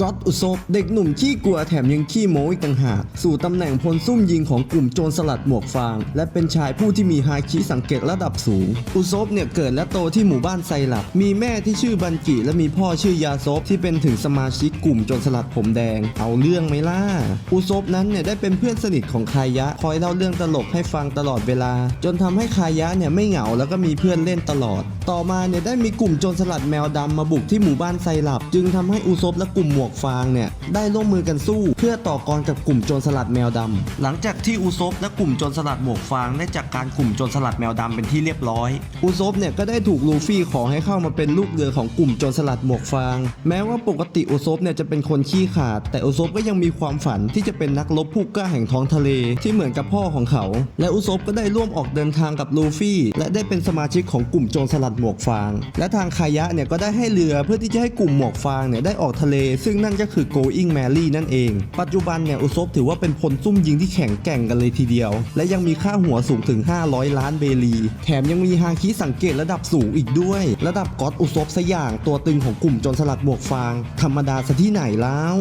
ก็อตอุซบเด็กหนุ่มขี้กลัวแถมยังขี้โม้อีกต่างหากสู่ตำแหน่งพลซุ่มยิงของกลุ่มโจรสลัดหมวกฟาง และเป็นชายผู้ที่มีฮาคิสังเกตระดับสูง อุซบเนี่ยเกิดและโตที่หมู่บ้านไซลับ มีแม่ที่ชื่อบันกิและมีพ่อชื่อยาซบที่เป็นถึงสมาชิกกลุ่มโจรสลัดผมแดง เอาเรื่องไหมล่ะอุซบนั้นเนี่ยได้เป็นเพื่อนสนิทของคายะคอยเล่าเรื่องตลกให้ฟังตลอดเวลา จนทำให้คายะเนี่ยไม่เหงาแล้วก็มีเพื่อนเล่นตลอด ต่อมาเนี่ยได้มีกลุ่มโจรสลัดแมวดำมาบุกที่หมู่บ้านไซลับ จึงทำให้อุซบและกลุ่มหมวกฟางเนี่ยได้ร่วมมือกันสู้ เพื่อต่อกรกับกลุ่มโจรสลัดแมวดำหลังจากที่อุซบและกลุ่มโจรสลัดหมวกฟางได้จัดการกลุ่มโจรสลัดแมวดำเป็นที่เรียบร้อย อุซบเนี่ยก็ได้ถูกลูฟี่ขอให้เข้ามาเป็นลูกเรือของกลุ่มโจรสลัดหมวกฟาง แม้ว่าปกติอุซบเนี่ยจะเป็นคนขี้ขลาด แต่อุซบก็ยังมีความฝันที่จะเป็นนักรบผู้กล้าแห่งท้องทะเลที่เหมือนกับพ่อของเขา และอุซบก็ได้ร่วมออกเดินทางกับลูฟี่และได้เป็นสมาชิกของกลุ่มโจรสลัดหมวกฟาง และทางคายะเนี่ยก็ได้ให้เรือเพื่อที่จะให้กลุ่มหมวกฟางเนี่ยได้ออกทะเล ซึ่งนั่นก็คือ going Mary นั่นเอง ปัจจุบันเนี่ยอุซบถือว่าเป็นพลซุ่มยิงที่แข็งแกร่งกันเลยทีเดียว และยังมีค่าหัวสูงถึง 500 ล้านเบลี แถมยังมีฮาคิสังเกตระดับสูงอีกด้วย ระดับก๊อตอุซบซะอย่างตัวตึงของกลุ่มจนสลัดบวกฟาง ธรรมดาซะที่ไหนแล้ว